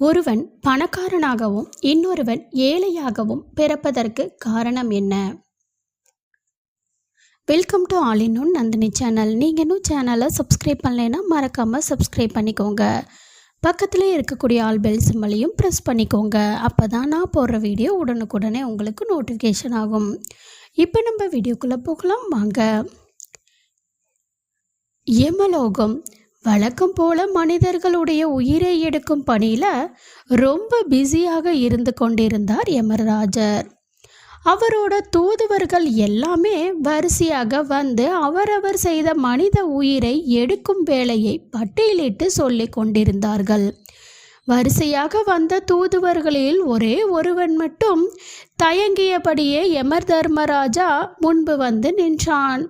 ஒருவன் பணக்காரனாகவும் இன்னொருவன் ஏழையாகவும் பிறப்பதற்கு காரணம் என்ன? Welcome to all in one Nandini channel நீங்கள் இன்னும் சேனலை சப்ஸ்கிரைப் பண்ணலைன்னா மறக்காமல் சப்ஸ்கிரைப் பண்ணிக்கோங்க. பக்கத்தில் இருக்கக்கூடிய ஆல் பெல் சிம்மலையும் ப்ரெஸ் பண்ணிக்கோங்க. அப்போ தான் நான் போடுற வீடியோ உடனுக்குடனே உங்களுக்கு நோட்டிஃபிகேஷன் ஆகும். இப்போ நம்ம வீடியோக்குள்ளே போகலாம். வாங்க. யமலோகம் வழக்கம் போல மனிதர்களுடைய உயிரை எடுக்கும் பணியில் ரொம்ப பிஸியாக இருந்து கொண்டிருந்தார் யமராஜர். அவரோட தூதுவர்கள் எல்லாமே வரிசையாக வந்து அவரவர் செய்த மனித உயிரை எடுக்கும் வேலையை பட்டியலிட்டு சொல்லிக் கொண்டிருந்தார்கள். வரிசையாக வந்த தூதுவர்களில் ஒரே ஒருவன் மட்டும் தயங்கியபடியே யமர் தர்மராஜா முன்பு வந்து நின்றான்.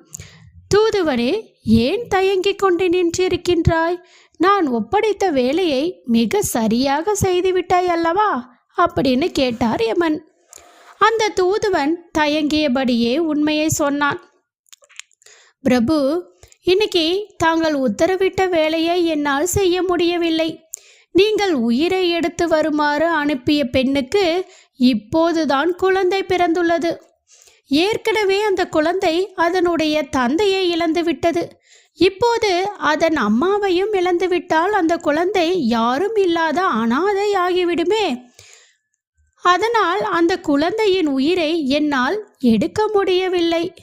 தூதுவனே ஏன் தயங்கிக் கொண்டு நின்றிருக்கின்றாய்? நான் ஒப்படைத்த வேலையை மிக சரியாக செய்துவிட்டாய் அல்லவா? அப்படின்னு கேட்டார் யமன். அந்த தூதுவன் தயங்கியபடியே உண்மையை சொன்னான். பிரபு இன்னைக்கு தாங்கள் உத்தரவிட்ட வேலையை என்னால் செய்ய முடியவில்லை. நீங்கள் உயிரை எடுத்து வருமாறு அனுப்பிய பெண்ணுக்கு இப்போதுதான் குழந்தை பிறந்துள்ளது. ஏற்கனவே அந்த குழந்தை அதனுடைய தந்தையை இழந்துவிட்டது இப்போது அதன் அம்மாவையும் இழந்துவிட்டால் அந்த குழந்தை யாரும் இல்லாத அனாதை ஆகிவிடுமே. அதனால் அந்த குழந்தையின் உயிரை என்னால் எடுக்க முடியவில்லை.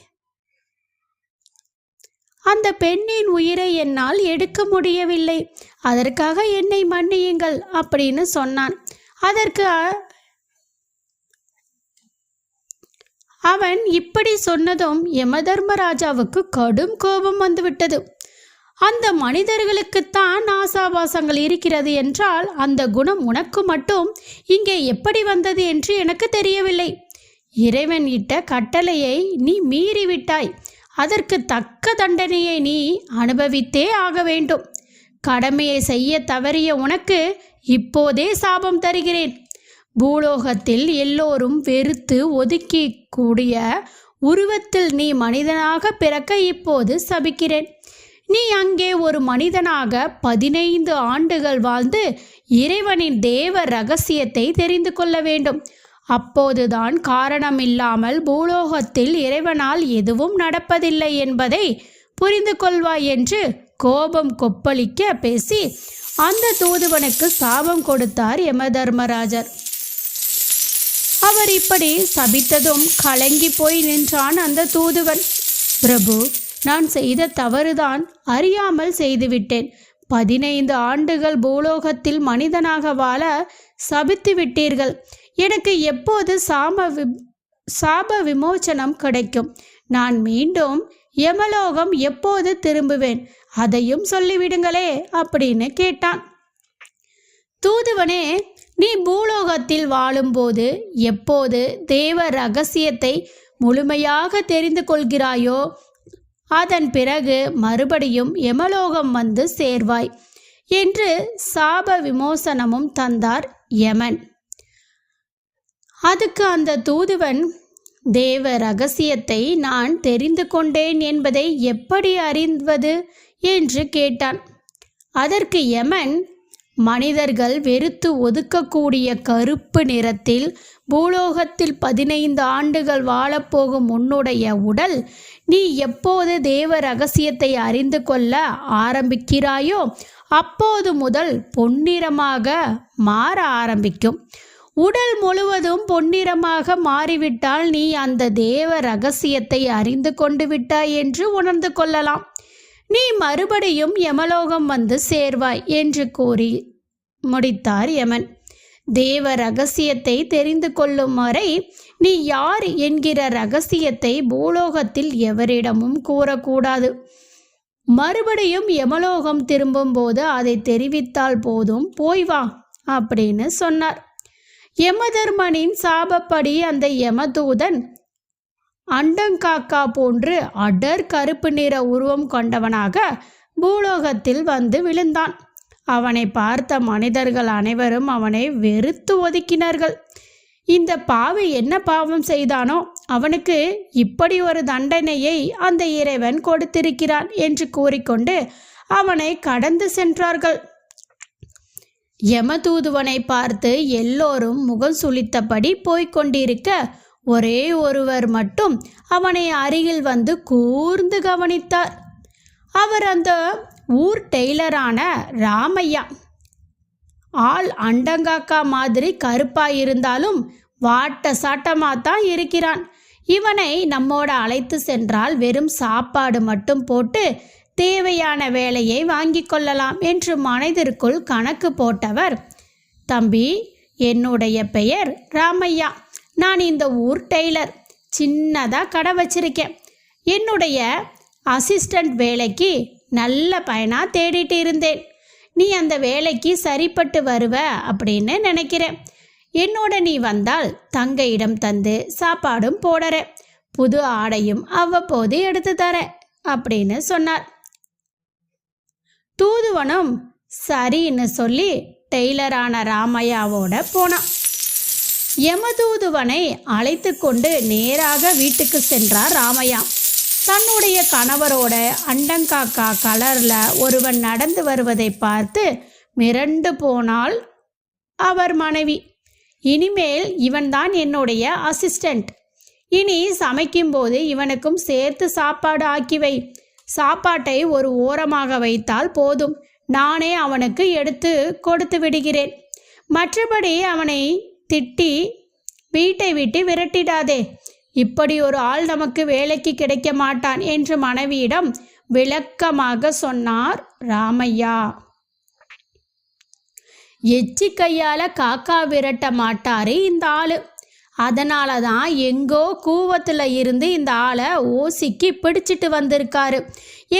அந்த பெண்ணின் உயிரை என்னால் எடுக்க முடியவில்லை. அதற்காக என்னை மன்னியுங்கள் அப்படின்னு சொன்னான். அதற்கு அவன் இப்படி சொன்னதும் யமதர்மராஜாவுக்கு கடும் கோபம் வந்துவிட்டது. அந்த மனிதர்களுக்குத்தான் ஆசாபாசங்கள் இருக்கிறது என்றால் அந்த குணம் உனக்கு மட்டும் இங்கே எப்படி வந்தது என்று எனக்கு தெரியவில்லை. இறைவன் இட்ட கட்டளையை நீ மீறிவிட்டாய். அதற்கு தக்க தண்டனையை நீ அனுபவித்தே ஆக வேண்டும். கடமையை செய்ய தவறிய உனக்கு இப்போதே சாபம் தருகிறேன். பூலோகத்தில் எல்லோரும் வெறுத்து ஒதுக்கி கூடிய உருவத்தில் நீ மனிதனாக பிறக்க இப்போது சபிக்கிறேன். நீ அங்கே ஒரு மனிதனாக பதினைந்து ஆண்டுகள் வாழ்ந்து இறைவனின் தேவ ரகசியத்தை தெரிந்து கொள்ள வேண்டும். அப்போதுதான் காரணம் இல்லாமல் பூலோகத்தில் இறைவனால் எதுவும் நடப்பதில்லை என்பதை புரிந்து கொள்வாய் என்று கோபம் கொப்பளிக்க பேசி அந்த தூதுவனுக்கு சாபம் கொடுத்தார் யமதர்மராஜர். அவர் இப்படி சபித்ததும் கலங்கி போய் நின்றான் அந்த தூதுவன். பிரபு நான் செய்த தவறுதான் அறியாமல் செய்துவிட்டேன். பதினைந்து ஆண்டுகள் பூலோகத்தில் மனிதனாக வாழ சபித்து விட்டீர்கள். எனக்கு எப்போது சாம வி சாப விமோச்சனம் கிடைக்கும்? நான் மீண்டும் யமலோகம் எப்போது திரும்புவேன்? அதையும் சொல்லிவிடுங்களே அப்படின்னு கேட்டான். தூதுவனே நீ பூலோகத்தில் வாழும்போது எப்போது தேவ ரகசியத்தை முழுமையாக தெரிந்து கொள்கிறாயோ அதன் பிறகு மறுபடியும் யமலோகம் வந்து சேர்வாய் என்று சாப விமோசனமும் தந்தார் யமன். அதுக்கு அந்த தூதுவன் தேவ ரகசியத்தை நான் தெரிந்து கொண்டேன் என்பதை எப்படி அறிவது? என்று கேட்டான். அதற்கு யமன் மனிதர்கள் வெறுத்து ஒதுக்கக்கூடிய கருப்பு நிறத்தில் பூலோகத்தில் பதினைந்து ஆண்டுகள் வாழப்போகும் உன்னுடைய உடல் நீ எப்போது தேவ ரகசியத்தை அறிந்து கொள்ள ஆரம்பிக்கிறாயோ அப்போது முதல் பொன்னிறமாக மாற ஆரம்பிக்கும். உடல் முழுவதும் பொன்னிறமாக மாறிவிட்டால் நீ அந்த தேவ ரகசியத்தை அறிந்து கொண்டு விட்டாய் என்று உணர்ந்து கொள்ளலாம். நீ மறுபடியும் யமலோகம் வந்து சேர்வாய் என்று கூறி முடித்தார் யமன். தேவ ரகசியத்தை தெரிந்து கொள்ளும் வரை நீ யார் என்கிற ரகசியத்தை பூலோகத்தில் எவரிடமும் கூறக்கூடாது. மறுபடியும் யமலோகம் திரும்பும்போது அதை தெரிவித்தால் போதும் போய் வா அப்படின்னு சொன்னார். யமதர்மனின் சாபப்படி அந்த யமதூதன் அண்டங்காக்கா போன்று அடர் கருப்பு நிற உருவம் கொண்டவனாக பூலோகத்தில் வந்து விழுந்தான். அவனை பார்த்த மனிதர்கள் அனைவரும் அவனை வெறுத்து ஒதுக்கினார்கள். இந்த பாவி என்ன பாவம் செய்தானோ அவனுக்கு இப்படி ஒரு தண்டனையை அந்த இறைவன் கொடுத்திருக்கிறான் என்று கூறிக்கொண்டு அவனை கடந்து சென்றார்கள். யமதூதுவனை பார்த்து எல்லோரும் முகம் சுளித்தபடி போய்கொண்டிருக்க ஒரே ஒருவர் மட்டும் அவனை அருகில் வந்து கூர்ந்து கவனித்தார். அவர் அந்த ஊர் டெய்லரான ராமையா. ஆள் அண்டங்காக்கா மாதிரி கருப்பாக இருந்தாலும் வாட்ட சாட்டமாக தான் இருக்கிறான். இவனை நம்மோட அழைத்து சென்றால் வெறும் சாப்பாடு மட்டும் போட்டு தேவையான வேலையை வாங்கி கொள்ளலாம் என்று மனதிற்குள் கணக்கு போட்டவர் தம்பி என்னுடைய பெயர் ராமையா. நான் இந்த ஊர் டெய்லர். சின்னதாக கடை வச்சிருக்கேன். என்னுடைய அசிஸ்டண்ட் வேலைக்கு நல்ல பயனாக தேடிட்டு இருந்தேன். நீ அந்த வேலைக்கு சரிப்பட்டு வருவ அப்படின்னு நினைக்கிறேன். என்னோட நீ வந்தால் தங்கையிடம் தந்து சாப்பாடும் போடற. புது ஆடையும் அவ்வப்போது எடுத்து தர அப்படின்னு சொன்னார். தூதுவனும் சரின்னு சொல்லி டெய்லரான ராமையாவோட போனான். யமதூதுவனை அழைத்து கொண்டு நேராக வீட்டுக்கு சென்றார் ராமையா. தன்னுடைய கணவரோட அண்டங்காக்கா கலரில் ஒருவன் நடந்து வருவதை பார்த்து மிரண்டு போனால் அவர் மனைவி. இனிமேல் இவன்தான் என்னுடைய அசிஸ்டண்ட் இனி சமைக்கும்போது இவனுக்கும் சேர்த்து சாப்பாடு ஆக்கி வை சாப்பாட்டை ஒரு ஓரமாக வைத்தால் போதும். நானே அவனுக்கு எடுத்து கொடுத்து விடுகிறேன். மற்றபடி அவனை திட்டி வீட்டை விட்டு விரட்டிடாதே. இப்படி ஒரு ஆள் நமக்கு வேலைக்கு கிடைக்க மாட்டான் என்று மனைவியிடம் விளக்கமாக சொன்னார் ராமையா. எச்சி கையால காக்கா விரட்ட மாட்டாரு இந்த ஆளு. அதனால தான் எங்கோ கூவத்தில் இருந்து இந்த ஆளை ஓசிக்கு பிடிச்சிட்டு வந்திருக்காரு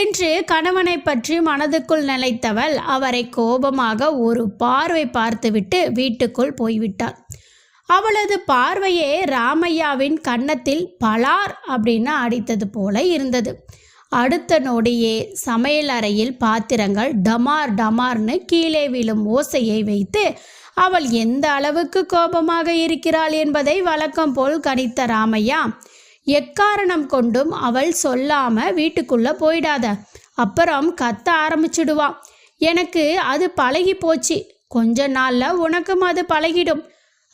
என்று கணவனை பற்றி மனதுக்குள் நினைத்தவள் அவரை கோபமாக ஒரு பார்வை பார்த்துவிட்டு வீட்டுக்குள் போய்விட்டாள். அவளது பார்வையே ராமையாவின் கன்னத்தில் பலார் அப்படின்னு அடித்தது போல இருந்தது. அடுத்த நொடியே சமையல் அறையில் பாத்திரங்கள் டமார் டமார்னு கீழே விழும் ஓசையை வைத்து அவள் எந்த அளவுக்கு கோபமாக இருக்கிறாள் என்பதை வழக்கம் போல் கணித்த ராமையா எக்காரணம் கொண்டும் அவள் சொல்லாம வீட்டுக்குள்ள போயிடாத. அப்புறம் கத்த ஆரம்பிச்சிடுவான் எனக்கு அது பழகி போச்சு கொஞ்ச நாள்ல உனக்கும் அது பழகிடும்.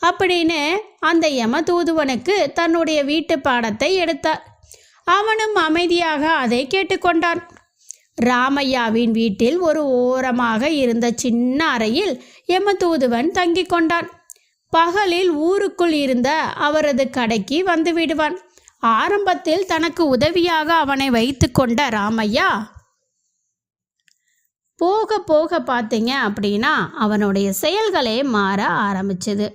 அப்படின்னு அந்த யமதூதுவனுக்கு தன்னுடைய வீட்டு பாடத்தை எடுத்தார் அவனும் அமைதியாக அதை கேட்டுக்கொண்டான். ராமையாவின் வீட்டில் ஒரு ஓரமாக இருந்த சின்ன அறையில் யமதூதுவன் தங்கிக் கொண்டான். பகலில் ஊருக்குள் இருந்த அவரது கடைக்கு வந்து விடுவான். ஆரம்பத்தில் தனக்கு உதவியாக அவனை வைத்து கொண்ட ராமையா போக போக பார்த்தீங்க அப்படின்னா அவனுடைய செயல்களே மாற ஆரம்பிச்சது.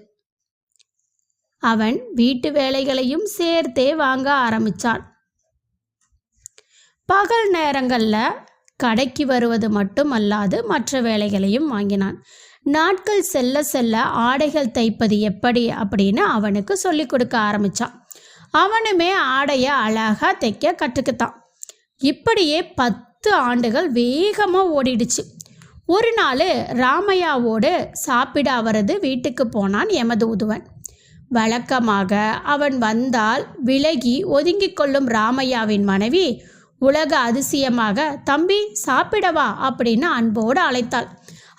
அவன் வீட்டு வேலைகளையும் சேர்த்தே வாங்க ஆரம்பிச்சான். பகல் நேரங்களில் கடைக்கு வருவது மட்டுமல்லாது மற்ற வேலைகளையும் வாங்கினான். நாட்கள் செல்ல செல்ல ஆடைகள் தைப்பது எப்படி அப்படின்னு அவனுக்கு சொல்லி கொடுக்க ஆரம்பிச்சான். அவனுமே ஆடையை அழகாக தைக்க கற்றுக்கிட்டான். இப்படியே பத்து ஆண்டுகள் வேகமாக ஓடிடுச்சு. ஒரு நாள் ராமையாவோடு சாப்பிட அவரது வீட்டுக்கு போனான் எமது உதுவன். வழக்கமாக அவன் வந்தால் விலகி ஒதுங்கிக் கொள்ளும் ராமையாவின் மனைவி உலக அதிசயமாக தம்பி சாப்பிடவா? அப்படின்னு அன்போடு அழைத்தாள்.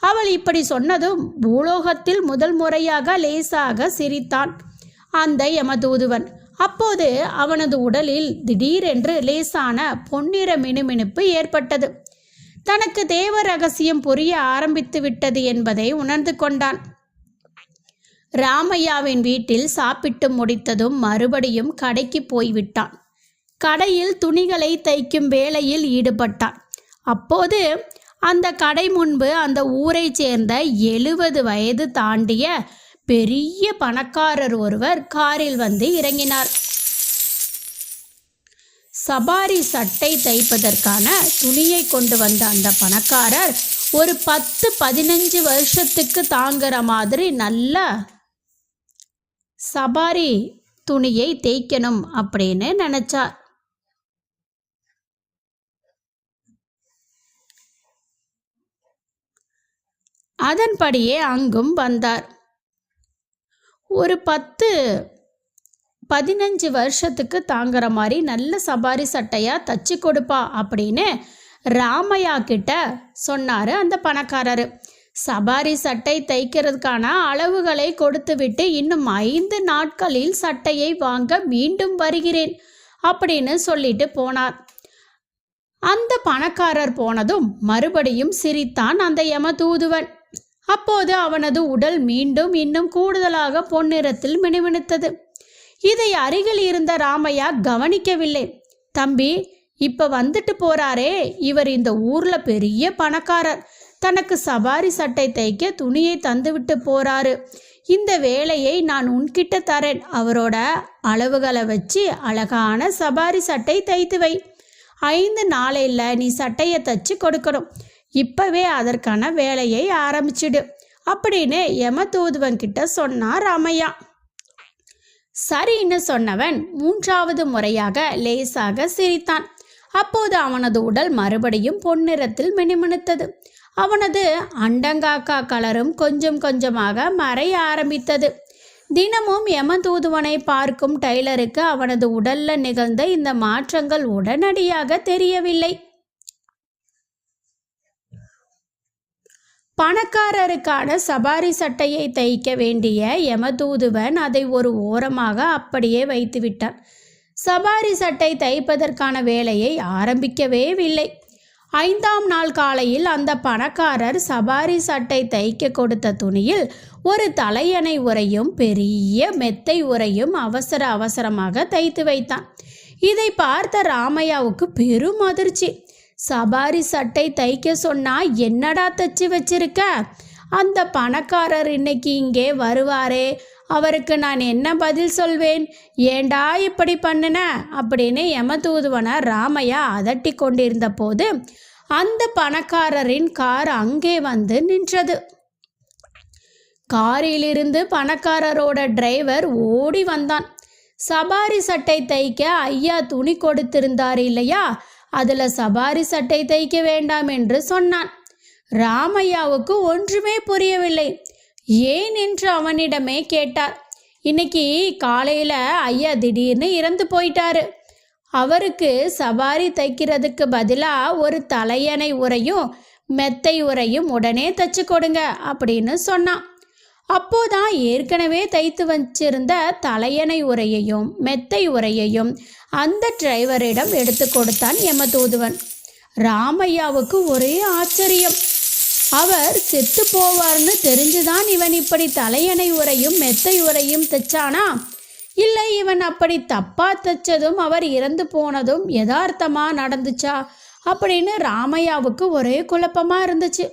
அவள் இப்படி சொன்னதும் பூலோகத்தில் முதல் முறையாக லேசாக சிரித்தான். அந்த யமதூதுவன் அப்போது அவனது உடலில் திடீரென்று லேசான பொன்னிற மினுமினுப்பு ஏற்பட்டது. தனக்கு தேவ ரகசியம் புரிய ஆரம்பித்து விட்டது என்பதை உணர்ந்து கொண்டான். ராமையாவின் வீட்டில் சாப்பிட்டு முடித்ததும் மறுபடியும் கடைக்கு போய்விட்டான். கடையில் துணிகளை தைக்கும் வேலையில் ஈடுபட்டான். அப்போது அந்த கடை முன்பு அந்த ஊரைச் சேர்ந்த எழுபது வயது தாண்டிய பெரிய பணக்காரர் ஒருவர் காரில் வந்து இறங்கினார். சபாரி சட்டை தைப்பதற்கான துணியை கொண்டு வந்த அந்த பணக்காரர் ஒரு பத்து பதினஞ்சு வருஷத்துக்கு தாங்குற மாதிரி நல்ல சபாரி துணியை தேய்க்கணும் அப்படின்னு நினைச்சார் அதன்படியே அங்கும் வந்தார். ஒரு பத்து பதினஞ்சு வருஷத்துக்கு தாங்குற மாதிரி நல்ல சபாரி சட்டையாக தச்சு கொடுப்பா அப்படின்னு ராமையா கிட்ட சொன்னார் அந்த பணக்காரர். சபாரி சட்டை தைக்கிறதுக்கான அளவுகளை கொடுத்துவிட்டு இன்னும் ஐந்து நாட்களில் சட்டையை வாங்க மீண்டும் வருகிறேன் அப்படின்னு சொல்லிட்டு போனார். அந்த பணக்காரர் போனதும் மறுபடியும் சிரித்தான் அந்த யமதூதுவன். அப்போது அவனது உடல் மீண்டும் இன்னும் கூடுதலாக பொன்னிறத்தில் மினுமினுத்தது. இதை அருகில் இருந்த ராமையா கவனிக்கவில்லை. தம்பி இப்ப வந்துட்டு போறாரே இவர் இந்த ஊர்ல பெரிய பணக்காரர். தனக்கு சவாரி சட்டை தைக்க துணியை தந்துவிட்டு போறாரு. இந்த வேலையை நான் உன்கிட்ட தரேன். அவரோட அளவுகளை வச்சு அழகான சபாரி சட்டை தைத்து வை. ஐந்து நாளையில் நீ சட்டையை தச்சு கொடுக்கணும். இப்பவே அதற்கான வேலையை ஆரம்பிச்சிடு. அப்படின்னு யம தூதுவன் கிட்ட சொன்னார் ராமையா சரின்னு சொன்னவன் மூன்றாவது முறையாக லேசாக சிரித்தான். அப்போது அவனது உடல் மறுபடியும் பொன்னிறத்தில் மினுமினுத்தது. அவனது அண்டங்காக்கா கலரும் கொஞ்சம் கொஞ்சமாக மறைய ஆரம்பித்தது. தினமும் யமதூதுவனை பார்க்கும் டைலருக்கு அவனது உடல்ல நிகழ்ந்த இந்த மாற்றங்கள் உடனடியாக தெரியவில்லை. பணக்காரருக்கான சபாரி சட்டையை தைக்க வேண்டிய யமதூதுவன் அதை ஒரு ஓரமாக அப்படியே வைத்துவிட்டான். சபாரி சட்டை தைப்பதற்கான வேலையை ஆரம்பிக்கவே இல்லை ஐந்தாம் நாள் காலையில் அந்த பணக்காரர் சபாரி சட்டை தைக்க கொடுத்த துணியில் ஒரு தலையணை உரையும் பெரிய மெத்தை உரையும் அவசர அவசரமாக தைத்து வைத்தான். இதை பார்த்த ராமையாவுக்கு பெரும் அதிர்ச்சி. சபாரி சட்டை தைக்க சொன்னா என்னடா தச்சு வச்சிருக்க? அந்த பணக்காரர் இன்னைக்கு இங்கே வருவாரே அவருக்கு நான் என்ன பதில் சொல்வேன்? ஏண்டா இப்படி பண்ணுன? அப்படின்னு யமதூதுவனை ராமையா அதட்டி கொண்டிருந்த போது அந்த பணக்காரரின் கார் அங்கே வந்து நின்றது. காரிலிருந்து பணக்காரரோட டிரைவர் ஓடி வந்தான். சபாரி சட்டை தைக்க ஐயா துணி கொடுத்திருந்தார் இல்லையா? அதுல சபாரி சட்டை தைக்க வேண்டாம் என்று சொன்னான். ராமையாவுக்கு ஒன்றுமே புரியவில்லை. ஏன் என்று அவனிடமே கேட்டார். இன்னைக்கு காலையில ஐயா திடீர்னு இறந்து போயிட்டாரு. அவருக்கு சவாரி தைக்கிறதுக்கு பதிலா ஒரு தலையணை உரையும் மெத்தை உரையும் உடனே தச்சு கொடுங்க அப்படின்னு சொன்னான். அப்போதான் ஏற்கனவே தைத்து வச்சிருந்த தலையணை உரையையும் மெத்தை உரையையும் அந்த டிரைவரிடம் எடுத்து கொடுத்தான் யமதூதுவன். ராமையாவுக்கு ஒரே ஆச்சரியம். அவர் செத்து போவார்னு தெரிஞ்சுதான் இவன் இப்படி தலையணை உரையும் மெத்தை உரையும் தைச்சானா? இல்லை இவன் அப்படி தப்பா தைச்சதும் அவர் இறந்து போனதும் யதார்த்தமா நடந்துச்சா? அப்படின்னு ராமையாவுக்கு ஒரே குழப்பமா இருந்துச்சு.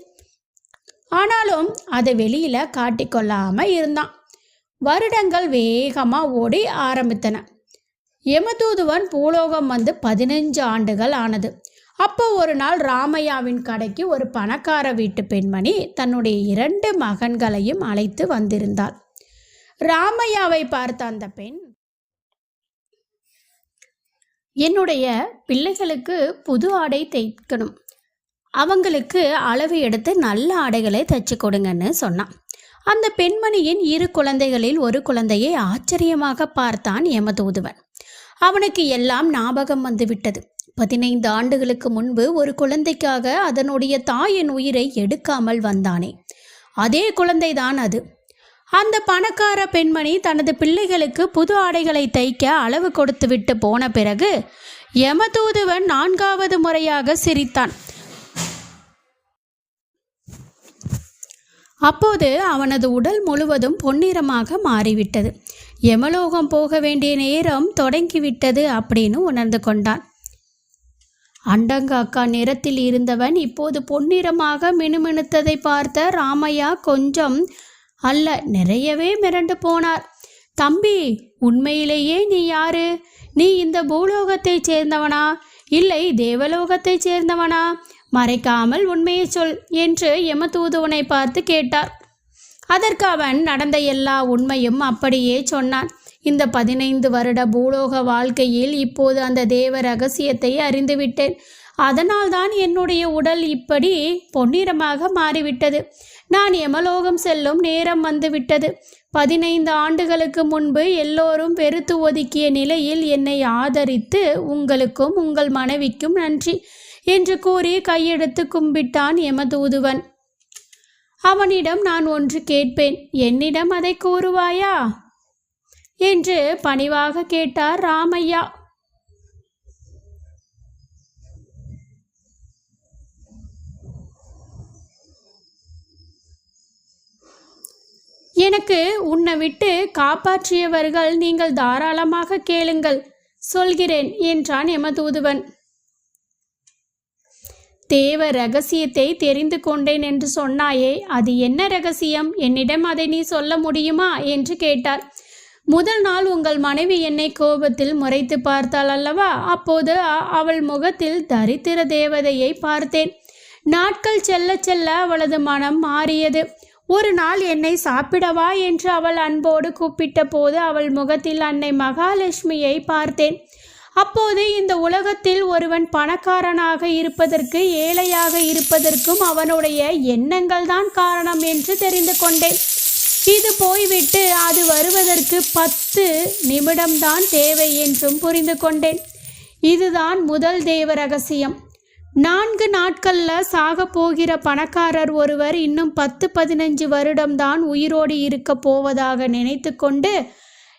ஆனாலும் அதை வெளியில காட்டிக்கொள்ளாம இருந்தான். வருடங்கள் வேகமா ஓடி ஆரம்பித்தன. யமதூதுவன் பூலோகம் வந்து பதினஞ்சு ஆண்டுகள் ஆனது. அப்போ ஒரு நாள் ராமையாவின் கடைக்கு ஒரு பணக்கார வீட்டு பெண்மணி தன்னுடைய இரண்டு மகன்களையும் அழைத்து வந்திருந்தாள். ராமையாவை பார்த்த அந்த பெண் என்னுடைய பிள்ளைகளுக்கு புது ஆடை தைக்கணும். அவங்களுக்கு அளவு எடுத்து நல்ல ஆடைகளை தைச்சு கொடுங்கன்னு சொன்னான் அந்த பெண்மணியின் இரு குழந்தைகளில் ஒரு குழந்தையை ஆச்சரியமாக பார்த்தான் யமதூதுவன் அவனுக்கு எல்லாம் ஞாபகம் வந்துவிட்டது. பதினைந்து ஆண்டுகளுக்கு முன்பு ஒரு குழந்தைக்காக அதனுடைய தாயின் உயிரை எடுக்காமல் வந்தானே. அதே குழந்தைதான் அது. அந்த பணக்கார பெண்மணி தனது பிள்ளைகளுக்கு புது ஆடைகளை தைக்க அளவு கொடுத்து விட்டு போன பிறகு யமதூதுவன் நான்காவது முறையாக சிரித்தான். அப்போது அவனது உடல் முழுவதும் பொன்னிறமாக மாறிவிட்டது. யமலோகம் போக வேண்டிய நேரம் தொடங்கிவிட்டது அப்படின்னு உணர்ந்து கொண்டான். அண்டங்காக்கா நிறத்தில் இருந்தவன் இப்போது பொன்னிறமாக மினுமினுத்ததை பார்த்த ராமையா கொஞ்சம் அல்ல நிறையவே மிரண்டு போனார். தம்பி உண்மையிலேயே நீ யாரு? நீ இந்த பூலோகத்தைச் சேர்ந்தவனா? இல்லை தேவலோகத்தைச் சேர்ந்தவனா? மறைக்காமல் உண்மையை சொல் என்று யமதூதுவனை பார்த்து கேட்டார். அதற்கு அவன் நடந்த எல்லா உண்மையும் அப்படியே சொன்னான். இந்த பதினைந்து வருட பூலோக வாழ்க்கையில் இப்போது அந்த தேவ ரகசியத்தை அறிந்துவிட்டேன். அதனால்தான் என்னுடைய உடல் இப்படி பொன்னிறமாக மாறிவிட்டது. நான் எமலோகம் செல்லும் நேரம் வந்துவிட்டது. பதினைந்து ஆண்டுகளுக்கு முன்பு எல்லோரும் வெறுத்து ஒதுக்கிய நிலையில் என்னை ஆதரித்து உங்களுக்கும் உங்கள் மனைவிக்கும் நன்றி என்று கூறி கையெடுத்து கும்பிட்டான் எமதூதுவன் அவனிடம் நான் ஒன்று கேட்பேன். என்னிடம் அதை கூறுவாயா? என்று பணிவாக கேட்டார் ராமையா. எனக்கு உன்னை விட்டு காப்பாற்றியவர்கள் நீங்கள் தாராளமாக கேளுங்கள் சொல்கிறேன் என்றான் யமதூதுவன் தேவ ரகசியத்தை தெரிந்து கொண்டேன் என்று சொன்னாயே அது என்ன ரகசியம்? என்னிடம் அதை நீ சொல்ல முடியுமா? என்று கேட்டார். முதல் நாள் உங்கள் மனைவி என்னை கோபத்தில் முறைத்து பார்த்தாள் அல்லவா? அப்போது அவள் முகத்தில் தரித்திர தேவதையை பார்த்தேன். நாட்கள் செல்ல செல்ல அவளது மனம் மாறியது. ஒரு நாள் என்னை சாப்பிடவா என்று அவள் அன்போடு கூப்பிட்ட போது அவள் முகத்தில் அன்னை மகாலட்சுமியை பார்த்தேன். அப்போது இந்த உலகத்தில் ஒருவன் பணக்காரனாக இருப்பதற்கு ஏழையாக இருப்பதற்கும் அவனுடைய எண்ணங்கள் தான் காரணம் என்று தெரிந்து கொண்டேன். இது போய்விட்டு அது வருவதற்கு பத்து நிமிடம்தான் தேவை என்றும் புரிந்து கொண்டேன். இதுதான் முதல் தெய்வ ரகசியம். நான்கு நாட்களில் சாக போகிற பணக்காரர் ஒருவர் இன்னும் பத்து பதினஞ்சு வருடம்தான் உயிரோடு இருக்க போவதாக நினைத்து கொண்டு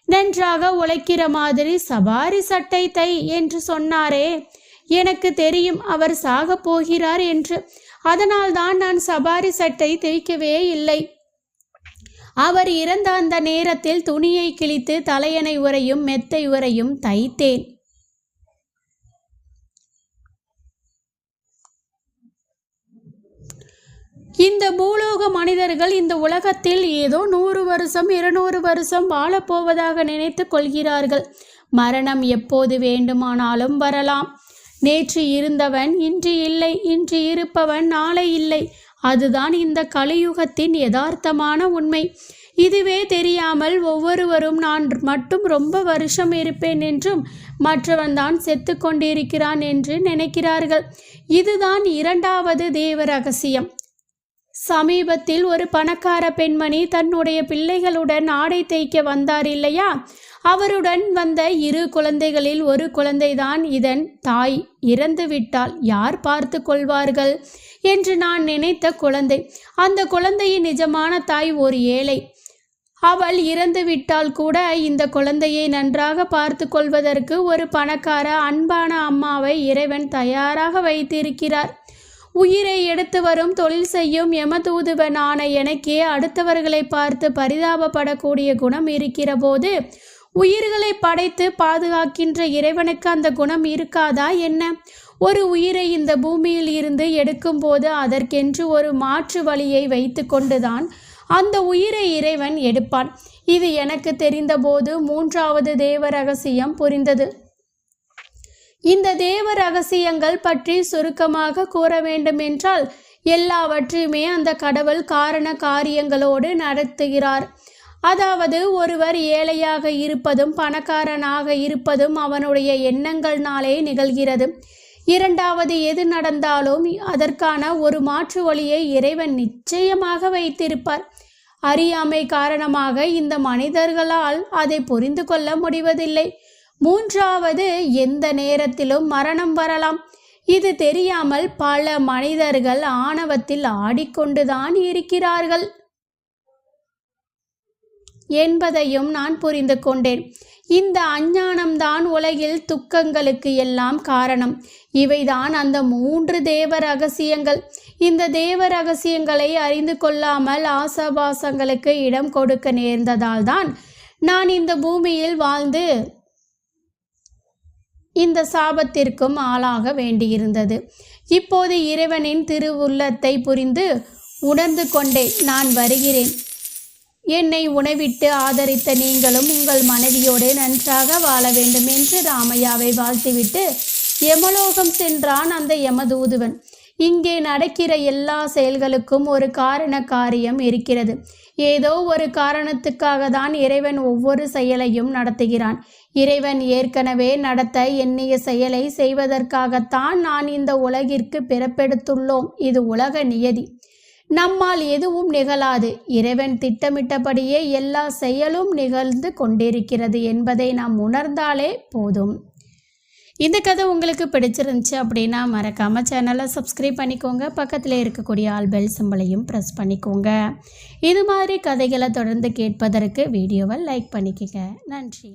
நன்றாக உழைக்கிற மாதிரி சபாரி சட்டை தை என்று சொன்னாரே. எனக்கு தெரியும் அவர் சாக போகிறார் என்று. அதனால்தான் நான் சபாரி சட்டை தைக்கவே இல்லை. அவர் இறந்த அந்த நேரத்தில் துணியை கிழித்து தலையணை உரையும் மெத்தை உரையும் தைத்தேன். இந்த பூலோக மனிதர்கள் இந்த உலகத்தில் ஏதோ நூறு வருஷம் இருநூறு வருஷம் வாழப்போவதாக நினைத்து கொள்கிறார்கள். மரணம் எப்போது வேண்டுமானாலும் வரலாம். நேற்று இருந்தவன் இன்று இல்லை. இன்று இருப்பவன் நாளை இல்லை. அதுதான் இந்த கலியுகத்தின் யதார்த்தமான உண்மை. இதுவே தெரியாமல் ஒவ்வொருவரும் நான் மட்டும் ரொம்ப வருஷம் இருப்பேன் என்றும் மற்றவன் தான் செத்து கொண்டிருக்கிறான் என்று நினைக்கிறார்கள். இதுதான் இரண்டாவது தேவ ரகசியம். சமீபத்தில் ஒரு பணக்கார பெண்மணி தன்னுடைய பிள்ளைகளுடன் ஆடை தைக்க வந்தார் இல்லையா? அவருடன் வந்த இரு குழந்தைகளில் ஒரு குழந்தைதான் இதன் தாய். இறந்து விட்டால் யார் பார்த்து கொள்வார்கள்? என்று நான் நினைத்த குழந்தை. அந்த குழந்தையின் நிஜமான தாய் ஒரு ஏழை. அவள் இறந்து விட்டால் கூட இந்த குழந்தையை நன்றாக பார்த்து கொள்வதற்கு ஒரு பணக்கார அன்பான அம்மாவை இறைவன் தயாராக வைத்திருக்கிறார். உயிரை எடுத்து வரும் தொழில் செய்யும் எமதூதுவனான எனக்கே அடுத்தவர்களை பார்த்து பரிதாபப்படக்கூடிய குணம் இருக்கிற போது உயிர்களை படைத்து பாதுகாக்கின்ற இறைவனுக்கு அந்த குணம் இருக்காதா என்ன? ஒரு உயிரை இந்த பூமியில் இருந்து எடுக்கும்போது அதற்கென்று ஒரு மாற்று வழியை வைத்து கொண்டுதான் அந்த உயிரை இறைவன் எடுப்பான். இது எனக்கு தெரிந்தபோது மூன்றாவது தேவ ரகசியம் புரிந்தது. இந்த தேவ ரகசியங்கள் பற்றி சுருக்கமாக கூற வேண்டுமென்றால் எல்லாவற்றையுமே அந்த கடவுள் காரண காரியங்களோடு நடத்துகிறார். அதாவது ஒருவர் ஏழையாக இருப்பதும் பணக்காரனாக இருப்பதும் அவனுடைய எண்ணங்கள்னாலே நிகழ்கிறது. இரண்டாவது எது நடந்தாலும் அதற்கான ஒரு மாற்று வழியை இறைவன் நிச்சயமாக வைத்திருப்பார். அறியாமை காரணமாக இந்த மனிதர்களால் அதை புரிந்து கொள்ள முடிவதில்லை. மூன்றாவது எந்த நேரத்திலும் மரணம் வரலாம். இது தெரியாமல் பல மனிதர்கள் ஆணவத்தில் ஆடிக்கொண்டுதான் இருக்கிறார்கள். என்பதையும் நான் புரிந்து கொண்டேன். இந்த அஞ்ஞானம்தான் உலகில் துக்கங்களுக்கு எல்லாம் காரணம். இவைதான் அந்த மூன்று தேவ ரகசியங்கள். இந்த தேவ ரகசியங்களை அறிந்து கொள்ளாமல் ஆசாபாசங்களுக்கு இடம் கொடுக்க நேர்ந்ததால் தான் நான் இந்த பூமியில் வாழ்ந்து இந்த சாபத்திற்கும் ஆளாக வேண்டியிருந்தது. இப்போது இறைவனின் திருவுள்ளத்தை புரிந்து உணர்ந்து கொண்டே நான் வருகிறேன். என்னை உணவிட்டு ஆதரித்த நீங்களும் உங்கள் மனைவியோடு நன்றாக வாழ வேண்டும் என்று ராமையாவை வாழ்த்திவிட்டு யமலோகம் சென்றான் அந்த யமதூதுவன். இங்கே நடக்கிற எல்லா செயல்களுக்கும் ஒரு காரண காரியம் இருக்கிறது. ஏதோ ஒரு காரணத்துக்காக தான் இறைவன் ஒவ்வொரு செயலையும் நடத்துகிறான். இறைவன் ஏற்கனவே நடத்த எண்ணிய செயலை செய்வதற்காகத்தான் நான் இந்த உலகிற்கு பிறப்பெடுத்துள்ளோம். இது உலக நியதி. நம்மால் எதுவும் நிகழாது. இறைவன் திட்டமிட்டபடியே எல்லா செயலும் நிகழ்ந்து கொண்டிருக்கிறது என்பதை நாம் உணர்ந்தாலே போதும். இந்த கதை உங்களுக்கு பிடிச்சிருந்துச்சு அப்படின்னா மறக்காமல் சேனலை சப்ஸ்கிரைப் பண்ணிக்கோங்க. பக்கத்தில் இருக்கக்கூடிய ஆல் பெல் சிம்பளையும் ப்ரெஸ் பண்ணிக்கோங்க. இது மாதிரி கதைகளை தொடர்ந்து கேட்பதற்கு வீடியோவை லைக் பண்ணிக்கோங்க. நன்றி.